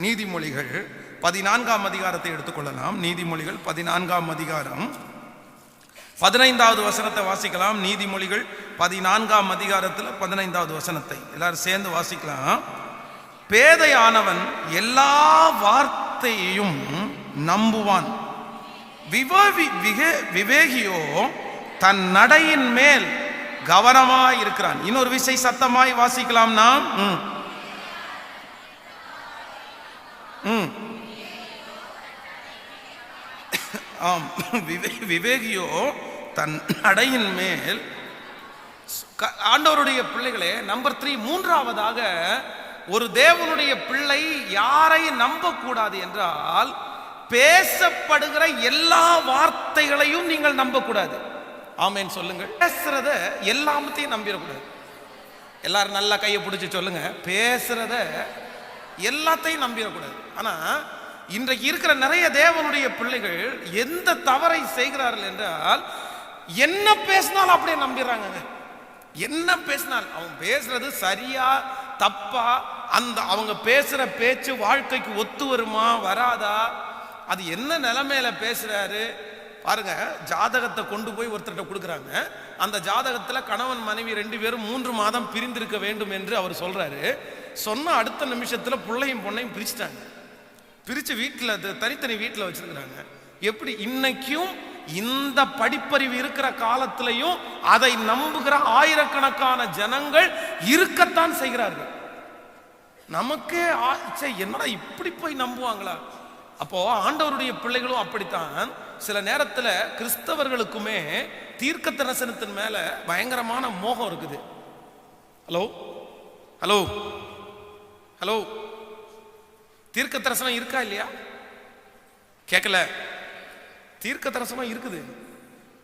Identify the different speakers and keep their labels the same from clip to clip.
Speaker 1: நீதிமொழிகள் பதினான்காம் அதிகாரத்தை எடுத்துக்கொள்ளலாம். நீதிமொழிகள் பதினான்காம் அதிகாரம். பதினைந்தாவது வசனத்தை வாசிக்கலாம். நீதிமொழிகள் பதினான்காம் அதிகாரத்தில் பதினைந்தாவது வசனத்தை. எல்லாரும் சேர்ந்து வாசிக்கலாம். பேதையானவன் எல்லா வார்த்தையையும் நம்புவான். விவேகி விவேகியோ தன் நடையின் மேல் கவனமாக இருக்கிறான். இன்னொரு விசை சத்தமாய் வாசிக்கலாம் நாம். ம். ஆம் விவே- விவேகியோ தன் நடையின் மேல் க- ஆண்டவருடைய பிள்ளைகளே நம்பர் த்ரீ மூன்றாவதாக ஒரு தேவனுடைய பிள்ளை யாரை நம்பக்கூடாது என்றால் பேசப்படுகிற எல்லா வார்த்தைகளையும் நீங்கள் நம்பக்கூடாது. ஆமேன் சொல்லுங்கள். பேசுறத எல்லாமத்தையும் நம்பிடக்கூடாது. எல்லாரும் நல்லா கையை பிடிச்சி சொல்லுங்க. பேசுறத எல்லாத்தையும் நம்பிடக்கூடாது. ஆனா இன்றைக்கு இருக்கிற நிறைய தேவனுடைய பிள்ளைகள் எந்த தவறை செய்கிறார்கள் என்றால் என்ன பேசினாலும் அப்படியே நம்பிடுறாங்கங்க. என்ன பேசினால்? அவன் பேசுறது சரியா தப்பா? அந்த அவங்க பேசுற பேச்சு வாழ்க்கைக்கு ஒத்து வருமா வராதா? அது என்ன நிலைமையில பேசுறாரு? பாருங்க ஜாதகத்தை கொண்டு போய் ஒருத்தர்கிட்ட கொடுக்குறாங்க. அந்த ஜாதகத்துல கணவன் மனைவி ரெண்டு பேரும் மூன்று மாதம் பிரிந்திருக்க வேண்டும் என்று அவர் சொல்றாரு. சொன்ன அடுத்த நிமிஷத்துல பிள்ளையும் பொண்ணையும் பிரிச்சுட்டாங்க. பிரிச்சு வீட்டில் தனித்தனி வீட்டில் வச்சிருக்கிறாங்க. எப்படி? இன்னைக்கும் இந்த படிப்பறிவு இருக்கிற காலத்திலையும் அதை நம்புகிற ஆயிரக்கணக்கான ஜனங்கள் இருக்கத்தான் செய்கிறார்கள். நமக்கே ஆ- என்னடா இப்படி போய் நம்புவாங்களா? அப்போ ஆண்டவருடைய பிள்ளைகளும் அப்படித்தான். சில நேரத்தில் கிறிஸ்தவர்களுக்குமே தீர்க்க தரிசனத்தின் மேல பயங்கரமான மோகம் இருக்குது. ஹலோ? ஹலோ? ஹலோ? தீர்க்க தரிசனம் இருக்கா இல்லையா? கேட்கல தீர்க்க தரிசனம் இருக்குது.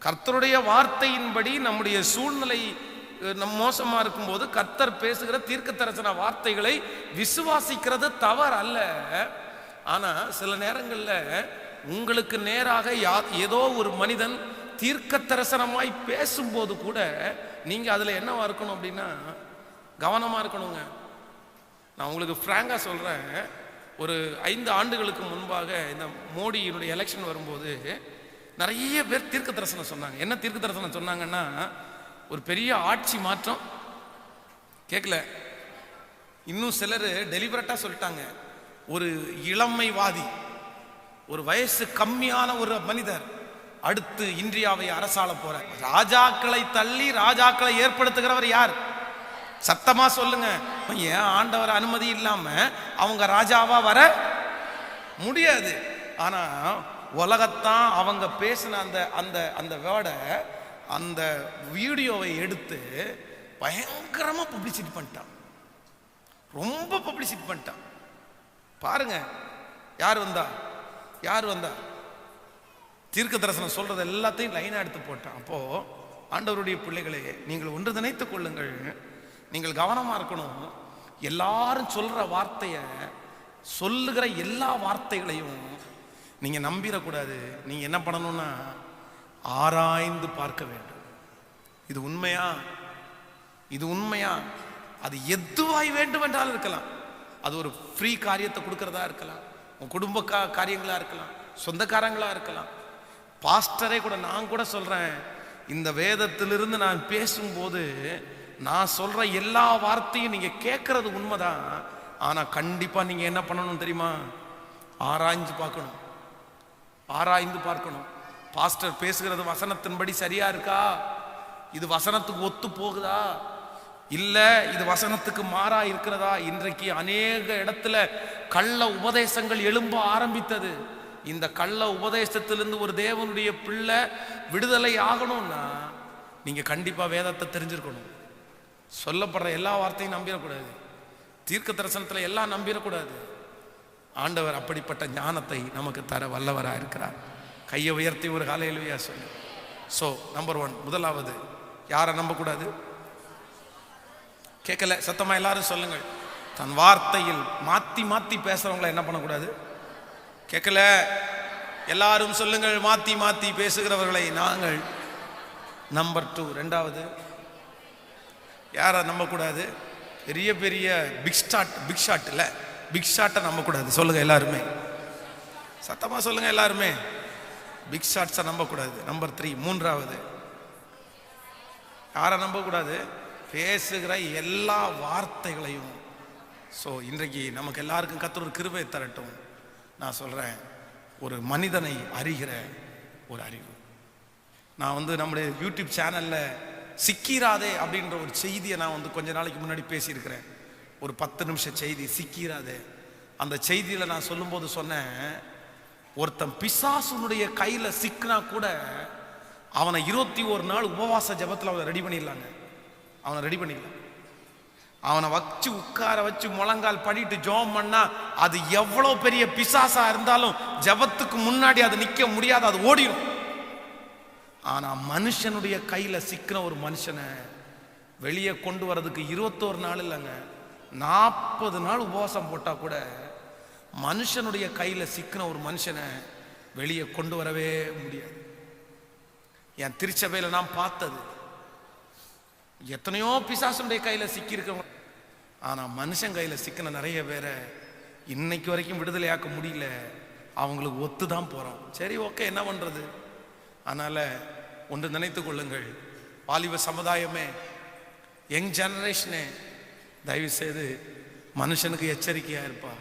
Speaker 1: கர்த்தருடைய வார்த்தையின்படி நம்முடைய சூழ்நிலை நம் மோசமா இருக்கும்போது கர்த்தர் பேசுகிற தீர்க்க தரிசன வார்த்தைகளை விசுவாசிக்கிறது தவறு அல்ல ஆனால் சில நேரங்களில் உங்களுக்கு நேராக யா ஏதோ ஒரு மனிதன் தீர்க்க தரிசனமாய் பேசும்போது கூட நீங்கள் அதில் என்னவா இருக்கணும் அப்படின்னா கவனமாக இருக்கணுங்க. நான் உங்களுக்கு ஃப்ராங்காக சொல்கிறேன் ஒரு ஐந்து ஆண்டுகளுக்கு முன்பாக இந்த மோடியினுடைய எலெக்ஷன் வரும்போது நிறைய பேர் தீர்க்க தரிசனம் சொன்னாங்க. என்ன தீர்க்க தரிசனம் சொன்னாங்கன்னா ஒரு பெரிய ஆட்சி மாற்றம். கேட்கல இன்னும் சிலர் டெலிபரட்டாக சொல்லிட்டாங்க. ஒரு இளமைவாதி ஒரு வயசு கம்மியான ஒரு மனிதர் அடுத்து இந்தியாவை அரசாள போற ராஜாக்களை தள்ளி ராஜாக்களை ஏற்படுத்துகிறவர் யார்? சத்தமா சொல்லுங்க. ஏன் ஆண்டவர் அனுமதி இல்லாம அவங்க ராஜாவா வர முடியாது. ஆனா உலகத்தான் அவங்க பேசின அந்த அந்த அந்த வேர்டை அந்த வீடியோவை எடுத்து பயங்கரமா பப்ளிசிட்டி பண்ணிட்டான். ரொம்ப பப்ளிசிட்டி பண்ணிட்டான். பாருங்க. யார் வந்தா? யார் வந்தா? தீர்க்க தரிசனம் சொல்றது எல்லாத்தையும் லைனாக எடுத்து போட்டான். அப்போ ஆண்டவருடைய பிள்ளைகளே நீங்கள் ஒன்று நினைத்து கொள்ளுங்கள். நீங்கள் கவனமாக இருக்கணும். எல்லாரும் சொல்ற வார்த்தையை சொல்லுகிற எல்லா வார்த்தைகளையும் நீங்கள் நம்பிடக்கூடாது. நீங்கள் என்ன பண்ணணும்னா ஆராய்ந்து பார்க்க வேண்டும். இது உண்மையா? இது உண்மையா? அது எதுவாய் வேண்டும் என்றால் இருக்கலாம். அது ஒரு ஃப்ரீ காரியத்தை கொடுக்கறதா இருக்கலாம். உன் குடும்ப கா காரியங்களாக இருக்கலாம். சொந்தக்காரங்களாக இருக்கலாம். பாஸ்டரே கூட நான் கூட சொல்கிறேன் இந்த வேதத்திலிருந்து நான் பேசும்போது நான் சொல்கிற எல்லா வார்த்தையும் நீங்கள் கேட்குறது உண்மைதான். ஆனால் கண்டிப்பாக நீங்கள் என்ன பண்ணணும் தெரியுமா? ஆராய்ஞ்சு பார்க்கணும். ஆராய்ந்து பார்க்கணும். பாஸ்டர் பேசுகிறது வசனத்தின்படி சரியா இருக்கா? இது வசனத்துக்கு ஒத்து போகுதா? இல்லை இது வசனத்துக்கு மாறா இருக்கிறதா? இன்றைக்கு அநேக இடத்துல கள்ள உபதேசங்கள் எழும்ப ஆரம்பித்தது. இந்த கள்ள உபதேசத்திலிருந்து ஒரு தேவனுடைய பிள்ளை விடுதலை ஆகணும்னா நீங்கள் கண்டிப்பாக வேதத்தை தெரிஞ்சிருக்கணும். சொல்லப்படுற எல்லா வார்த்தையும் நம்பிடக்கூடாது. தீர்க்க தரிசனத்தில் எல்லாம் நம்பிடக்கூடாது. ஆண்டவர் அப்படிப்பட்ட ஞானத்தை நமக்கு தர வல்லவராக இருக்கிறார். கையை உயர்த்தி ஒரு காலையிலுயா சொல்லு. ஸோ நம்பர் ஒன் முதலாவது யாரை நம்பக்கூடாது? கேட்கல. சத்தமாக எல்லாரும் சொல்லுங்கள். தன் வார்த்தையில் மாற்றி மாற்றி பேசுகிறவங்கள என்ன பண்ணக்கூடாது? கேட்கல. எல்லாரும் சொல்லுங்கள். மாற்றி மாற்றி பேசுகிறவர்களை நாங்கள் நம்பர் டூ ரெண்டாவது யாரை நம்பக்கூடாது? பெரிய பெரிய பிக் ஸ்டாட் பிக் ஷாட் இல்லை. பிக் ஷாட்டை நம்பக்கூடாது. சொல்லுங்கள் எல்லாருமே. சத்தமாக சொல்லுங்கள் எல்லாருமே. பிக் ஷாட்ஸை நம்பக்கூடாது. நம்பர் த்ரீ மூன்றாவது யாரை நம்பக்கூடாது? பேசுகிற எல்லா வார்த்தைகளையும். ஸோ இன்றைக்கு நமக்கு எல்லாருக்கும் கத்தர் ஒரு கிருபை தரட்டும். நான் சொல்கிறேன் ஒரு மனிதனை அறிகிற ஒரு அறிவு. நான் வந்து நம்முடைய யூடியூப் சேனலில் சிக்கிராதே அப்படின்ற ஒரு செய்தியை நான் வந்து கொஞ்ச நாளைக்கு முன்னாடி பேசியிருக்கிறேன். ஒரு பத்து நிமிஷம் செய்தி சிக்கிராதே. அந்த செய்தியில் நான் சொல்லும்போது சொன்னேன் ஒருத்தன் பிசாசுனுடைய கையில் சிக்கினா கூட அவனை இருபத்தி ஒரு நாள் உபவாச ஜபத்தில் அவனை ரெடி பண்ணிடலாங்க. அவனை ரெடி பண்ணிடலாம் அவனை வச்சு உட்கார வச்சு முழங்கால் பண்ணிட்டு ஜோம் பண்ணா அது எவ்வளோ பெரிய பிசாசா இருந்தாலும் ஜபத்துக்கு முன்னாடி அது நிற்க முடியாது அது ஓடிடும் ஆனால் மனுஷனுடைய கையில் சிக்கின ஒரு மனுஷனை வெளியே கொண்டு வர்றதுக்கு இருபத்தோரு நாள் இல்லைங்க. நாற்பது நாள் உபவாசம் போட்டால் கூட மனுஷனுடைய கையில் சிக்கின ஒரு மனுஷனை வெளியே கொண்டு வரவே முடியாது. என் திருச்சபையில் நான் பார்த்தது எத்தனையோ பிசாசுடைய கையில சிக்கியிருக்கவங்க. ஆனா மனுஷன் கையில சிக்கின நிறைய பேரை இன்னைக்கு வரைக்கும் விடுதலையாக்க முடியல. அவங்களுக்கு ஒத்து தான் போறோம். சரி ஓகே என்ன பண்றது? அதனால ஒன்று நினைத்து கொள்ளுங்கள். வாலிப சமுதாயமே யங் ஜெனரேஷனே தயவு செய்து மனுஷனுக்கு எச்சரிக்கையா இருப்பா.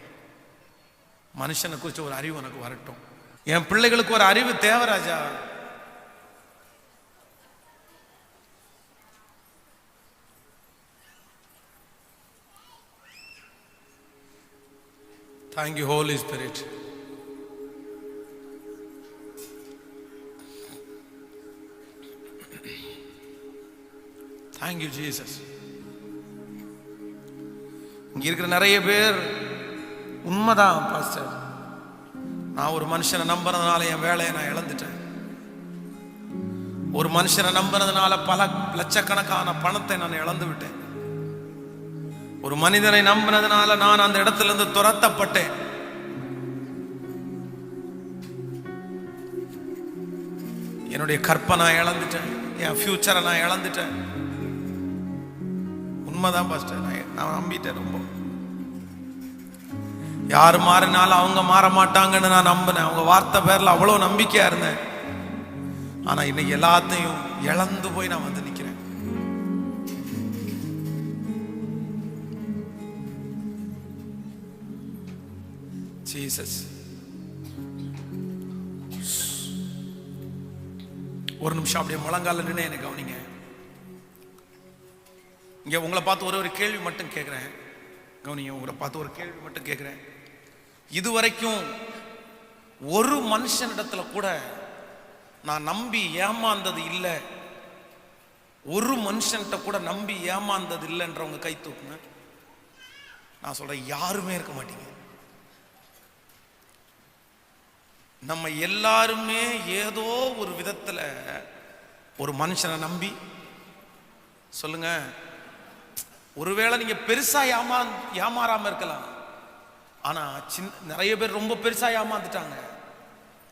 Speaker 1: மனுஷனை குறித்து ஒரு அறிவு உனக்கு வரட்டும். என் பிள்ளைகளுக்கு ஒரு அறிவு தேவராஜா thank you holy spirit thank you Jesus இங்க இருக்கிற நிறைய பேர் உண்மைதான் பாஸ்டர் நான் ஒரு மனுஷனை நம்புறதுனால என் வேலையை நான் இழந்துட்டேன். ஒரு மனுஷனை நம்புறதுனால பல லட்சக்கணக்கான பணத்தை நான் இழந்து விட்டேன் ஒரு மனிதனை நம்பினதுனால நான் அந்த இடத்துல இருந்து துரத்தப்பட்டேன். என்னுடைய கற்பனை நான் இழந்துட்டேன். என் ஃபியூச்சரை நான் இழந்துட்டேன். உண்மைதான் பாஸ்டர் நான் நான் நம்பிட்டேன் ரொம்ப. யார் மாறினாலும் அவங்க மாற மாட்டாங்கன்னு நான் நம்பினேன். அவங்க வார்த்தை பேர்ல அவ்வளோ நம்பிக்கையா இருந்தேன். ஆனா இன்னைக்கு எல்லாத்தையும் இழந்து போய் நான் வந்து ஜீசஸ் ஒரு நிமிஷம் அப்படியே முழங்கால நின்று எனக்கு கவனிங்க. இங்கே உங்களை பார்த்து ஒரு ஒரு கேள்வி மட்டும் கேட்குறேன் கவனிங்க உங்களை பார்த்து ஒரு கேள்வி மட்டும் கேட்குறேன் இதுவரைக்கும் ஒரு மனுஷனிடத்துல கூட நான் நம்பி ஏமாந்தது இல்லை. ஒரு மனுஷன்கிட்ட கூட நம்பி ஏமாந்தது இல்லைன்றவங்க கை தூக்குங்க. நான் சொல்கிறேன் யாருமே இருக்க மாட்டீங்க. நம்ம எல்லாருமே ஏதோ ஒரு விதத்தில் ஒரு மனுஷனை நம்பி. சொல்லுங்க. ஒருவேளை நீங்கள் பெருசாக ஏமா ஏமாறாமல் இருக்கலாம். ஆனால் சின்ன நிறைய பேர் ரொம்ப பெருசாக ஏமாந்துட்டாங்க.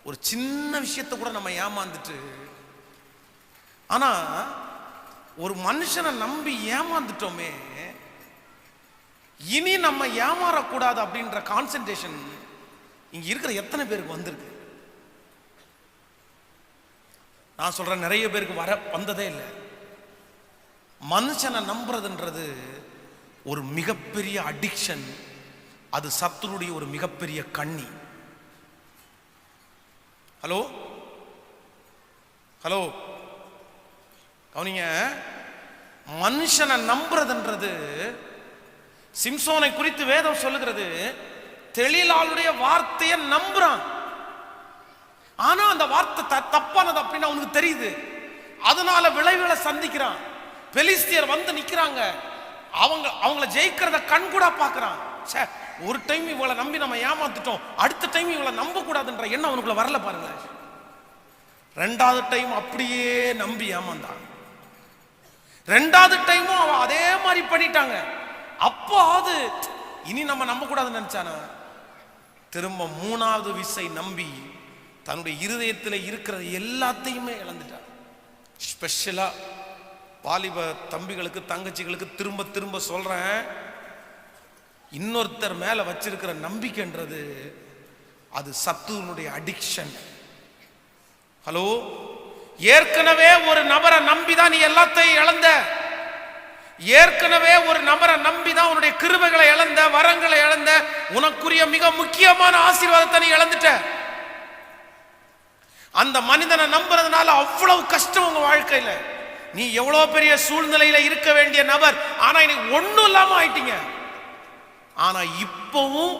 Speaker 1: ஒரு சின்ன விஷயத்தை கூட நம்ம ஏமாந்துட்டு. ஆனால் ஒரு மனுஷனை நம்பி ஏமாந்துட்டோமே இனி நம்ம ஏமாறக்கூடாது அப்படின்ற கான்சென்ட்ரேஷன் இங்கே இருக்கிற எத்தனை பேருக்கு வந்திருக்கு? நான் சொல்றேன் நிறைய பேருக்கு வர வந்ததே இல்லை. மனுஷனை நம்புறதுன்றது ஒரு மிகப்பெரிய அடிக்ஷன் அது சத்துருடைய ஒரு மிகப்பெரிய கண்ணி. ஹலோ ஹலோ கவனிங்க மனுஷனை நம்புறதுன்றது சிம்சோனை குறித்து வேதம் சொல்லுகிறது தெளிலாளுடைய வார்த்தையை நம்புறான். ஆனா அந்த வார்த்தை த- தப்பானது அப்படின்னு அவனுக்கு தெரியுது. அதனால விளைவுகளை சந்திக்கிறான். பெலிஸ்தியர் வந்து நிக்கிறாங்க. அவங்க அவங்கள ஜெயிக்கிறத கண் கூட பாக்குறான் ச்சே ஒரு டைம் இவளை நம்பி நம்ம ஏமாத்துட்டோம். அடுத்த டைம் இவளை நம்ப கூடாதுன்ற எண்ணம் அவனுக்குள்ள வரல பாருங்க ரெண்டாவது டைம் அப்படியே நம்பி ஏமாந்தான். ரெண்டாவது டைமும் அவன் அதே மாதிரி பண்ணிட்டாங்க. அப்போ அது இனி நம்ம நம்ப கூடாதுன்னு நினைச்சானா? திரும்ப மூணாவது விசை நம்பி தன்னுடைய இருதயத்தில் இருக்கிற எல்லாத்தையுமே இழந்துட்டான் ஸ்பெஷலா வாலிப தம்பிகளுக்கு தங்கச்சிகளுக்கு திரும்ப திரும்ப சொல்றேன். இன்னொருத்தர் மேல வச்சிருக்கிற நம்பிக்கைன்றது அது சத்துவனுடைய அடிக்ஷன் ஹலோ ஏற்கனவே ஒரு நபரை நம்பி தான் நீ எல்லாத்தையும் இழந்த. ஏற்கனவே ஒரு நபரை நம்பி தான் உன்னுடைய கிருபைகளை இழந்த வரங்களை இழந்த உனக்குரிய மிக முக்கியமான ஆசீர்வாதத்தை நீ இழந்துட்ட. அந்த மனிதனை நம்புறதுனால அவ்வளவு கஷ்டம் உங்க வாழ்க்கையில. நீ எவ்வளவு பெரிய சூழ்நிலையில இருக்க வேண்டிய நபர் ஆனா இன்னைக்கு ஒண்ணும் இல்லாம ஆயிட்டீங்க. ஆனா இப்பவும்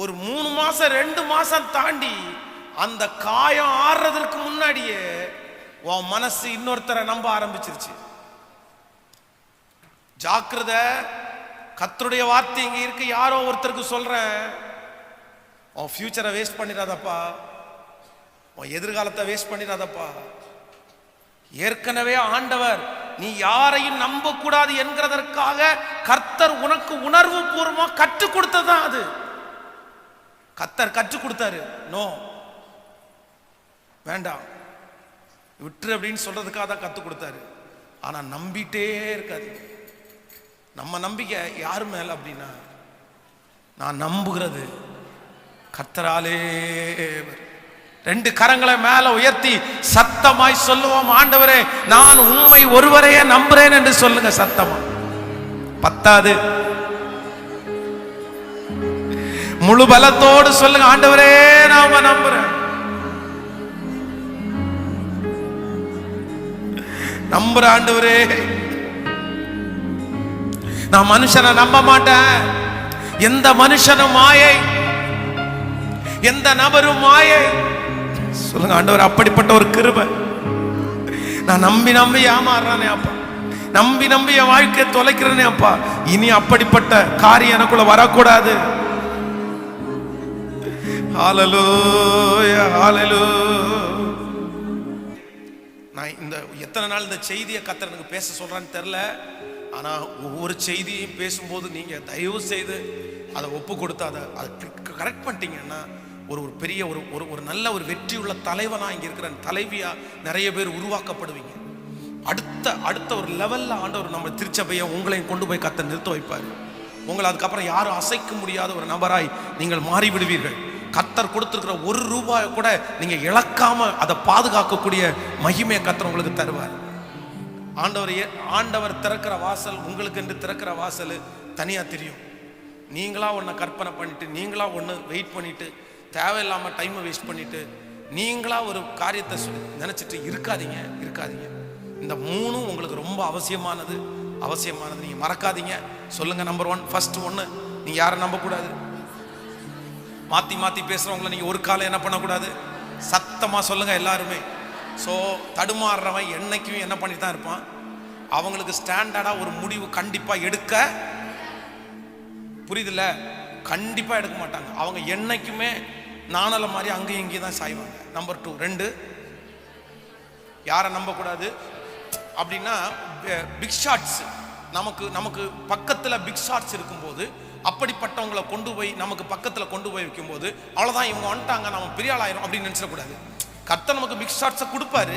Speaker 1: ஒரு மூணு மாசம் ரெண்டு மாசம் தாண்டி அந்த காயம் ஆடுறதற்கு முன்னாடியே உன் மனசு இன்னொருத்தரை நம்ப ஆரம்பிச்சிருச்சு. ஜாக்கிரத கத்தருடைய வார்த்தை இங்க இருக்கு. யாரோ ஒருத்தருக்கு சொல்றேன் உன் ஃபியூச்சரை வேஸ்ட் பண்ணிடாதப்பா. உன் எதிர்காலத்தை வேஸ்ட் பண்ணிடாதப்பா. ஏற்கனவே ஆண்டவர் நீ யாரையும் நம்ப கூடாது என்கிறதற்காக கர்த்தர் உனக்கு உணர்வு பூர்வமா கற்றுக் கொடுத்ததுதான் அது. கர்த்தர் கற்றுக் கொடுத்தாரு. நோ. வேண்டாம். விட்டுரு அப்படின்னு சொல்றதுக்காக தான் கற்றுக் கொடுத்தாரு. ஆனா நம்பிட்டே இருக்காது நம்ம நம்பிக்கை யார் மேல அப்படின்னா நான் நம்புகிறது கத்தராலே ரெண்டு கரங்களை மேல உயர்த்தி சத்தமாய் சொல்லுவோம் ஆண்டவரே நான் உண்மை ஒருவரையே நம்புறேன் என்று சொல்லுங்க சத்தமா. பத்தாது. முழு பலத்தோடு சொல்லுங்க ஆண்டவரே நாம நம்புறேன். நம்புற ஆண்டவரே நான் மனுஷனை நம்ப மாட்டேன். எந்த மனுஷனும் மாயை எந்த நபரும் மாயை சொல்லுங்க ஆண்டவர் அப்படிப்பட்ட ஒரு கிருபை. நான் நம்பி நம்பி ஏமாறுறானே அப்பா. நம்பி நம்பி என் வாழ்க்கையை தொலைக்கிறேனே அப்பா. இனி அப்படிப்பட்ட காரியம் எனக்குள்ள வரக்கூடாது. நான் இந்த எத்தனை நாள் இந்த செய்தியை கத்தர் எனக்கு பேச சொல்றான்னு தெரில ஆனா ஒவ்வொரு செய்தியும் பேசும்போது நீங்க தயவு செய்து அதை ஒப்பு கொடுத்து அதை அதை கரெக்ட் பண்ணிட்டீங்கன்னா ஒரு ஒரு பெரிய ஒரு ஒரு ஒரு நல்ல ஒரு வெற்றியுள்ள தலைவனாக இங்கே இருக்கிற தலைவியாக நிறைய பேர் உருவாக்கப்படுவீங்க. அடுத்த அடுத்த ஒரு லெவலில் ஆண்டவர் நம்ம திருச்சபையை உங்களையும் கொண்டு போய் கத்த நிறுத்த வைப்பார். உங்களை அதுக்கப்புறம் யாரும் அசைக்க முடியாத ஒரு நபராய் நீங்கள் மாறிவிடுவீர்கள். கத்தர் கொடுத்துருக்கிற ஒரு ரூபாயை கூட நீங்கள் இழக்காமல் அதை பாதுகாக்கக்கூடிய மகிமையை கத்தர் உங்களுக்கு தருவார். ஆண்டவர் ஆண்டவர் திறக்கிற வாசல் உங்களுக்கு என்று திறக்கிற வாசல் தனியாக தெரியும். நீங்களா ஒன்றை கற்பனை பண்ணிட்டு நீங்களா ஒன்று வெயிட் பண்ணிட்டு தேவையில்லாமல் டைமை வேஸ்ட் பண்ணிட்டு நீங்களாக ஒரு காரியத்தை நினச்சிட்டு இருக்காதீங்க இருக்காதீங்க. இந்த மூணும் உங்களுக்கு ரொம்ப அவசியமானது. அவசியமானது நீங்கள் மறக்காதீங்க. சொல்லுங்கள் நம்பர் ஒன் ஃபர்ஸ்ட் ஒன்று நீங்கள் யாரை நம்பக்கூடாது? மாற்றி மாற்றி பேசுகிறவங்கள நீங்கள் ஒரு காலம் என்ன பண்ணக்கூடாது? சத்தமாக சொல்லுங்கள் எல்லாருமே. ஸோ தடுமாறுறவன் என்னைக்கும் என்ன பண்ணி தான் இருப்பான்? அவங்களுக்கு ஸ்டாண்டர்டாக ஒரு முடிவு கண்டிப்பாக எடுக்க புரியுதுல்ல? கண்டிப்பாக எடுக்க மாட்டாங்க. அவங்க என்னைக்குமே நாணல மாதிரி அங்கேயும் இங்கேயும் தான் சாய்வாங்க. நம்பர் டூ ரெண்டு. யாரை நம்பக்கூடாது? அப்படின்னா பிக் ஷாட்ஸ் நமக்கு நமக்கு பக்கத்தில் பிக் ஷாட்ஸ் இருக்கும்போது அப்படிப்பட்டவங்களை கொண்டு போய் நமக்கு பக்கத்தில் கொண்டு போய் வைக்கும்போது அவ்வளோதான் இவங்க வந்துட்டாங்க நம்ம பெரிய ஆளாயிரும் அப்படின்னு நினச்சிடக்கூடாது. கர்த்தர் நமக்கு பிக் ஷாட்ஸை கொடுப்பாரு.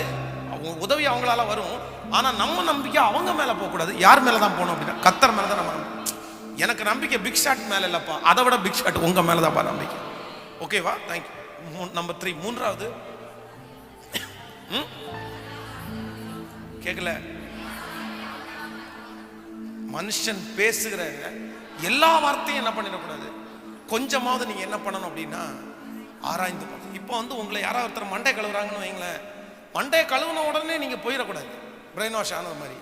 Speaker 1: அவங்க உதவி அவங்களால வரும். ஆனால் நம்ம நம்பிக்கை அவங்க மேலே போகக்கூடாது. யார் மேலே தான் போகணும் அப்படின்னா கர்த்தர் மேலே தான் நம்ம எனக்கு நம்பிக்கை பிக் ஷாட் மேலே இல்லைப்பா. அதை விட பிக் ஷாட் உங்கள் மேலே தான்ப்பா நம்பிக்கை. ஓகேவா தேங்க்யூ நம்பர் த்ரீ மூன்றாவது. கேட்கல மனுஷன் பேசுகிற எல்லா வார்த்தையும் என்ன பண்ணிடக்கூடாது? கொஞ்சமாவது நீங்க என்ன பண்ணணும் அப்படின்னா ஆராய்ந்து இப்போ வந்து உங்களை யாராவது ஒருத்தர் மண்டை கழுவுறாங்கன்னு வைங்களேன். மண்டையை கழுவுன உடனே நீங்க போயிடக்கூடாது. பிரெயின் வாஷ் ஆனது மாதிரி.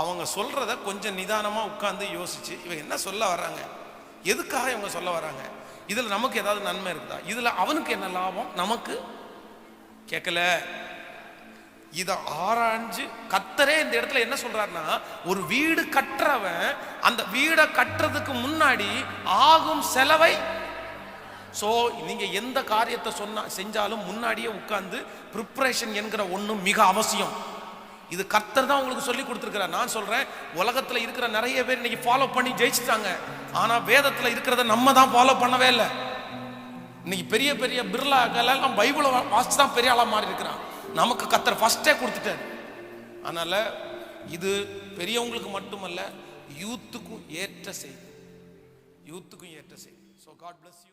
Speaker 1: அவங்க சொல்றத கொஞ்சம் நிதானமா உட்காந்து யோசிச்சு இவங்க என்ன சொல்ல வர்றாங்க? எதுக்காக இவங்க சொல்ல வர்றாங்க? இதில் நமக்கு ஏதாவது நன்மை இருக்குதா? இதில் அவனுக்கு என்ன லாபம்? நமக்கு கேட்கல. இதை ஆராய்ஞ்சு கத்தரே இந்த இடத்துல என்ன சொல்றாருன்னா ஒரு வீடு கட்டுறவன் அந்த வீடை கட்டுறதுக்கு முன்னாடி ஆகும் செலவை ஸோ நீங்க எந்த காரியத்தை சொன்னா செஞ்சாலும் முன்னாடியே உட்காந்து ப்ரிப்ரேஷன் என்கிற ஒன்றும் மிக அவசியம். இது கர்த்தர் தான் உங்களுக்கு சொல்லி கொடுத்துருக்கிறார். நான் சொல்கிறேன் உலகத்தில் இருக்கிற நிறைய பேர் இன்னைக்கு ஃபாலோ பண்ணி ஜெயிச்சிட்டாங்க. ஆனால் வேதத்தில் இருக்கிறத நம்ம தான் ஃபாலோ பண்ணவே இல்லை. இன்னைக்கு பெரிய பெரிய பிர்லாக்கெல்லாம் பைபிளை வாசிச்சு தான் பெரிய ஆளாக மாறி இருக்கிறான் நமக்கு கத்தர் ஃபஸ்ட்டே கொடுத்துட்டார். அதனால் இது பெரியவங்களுக்கு மட்டுமல்ல யூத்துக்கும் ஏற்ற செய்தி. யூத்துக்கும் ஏற்ற செய்தி. So God bless you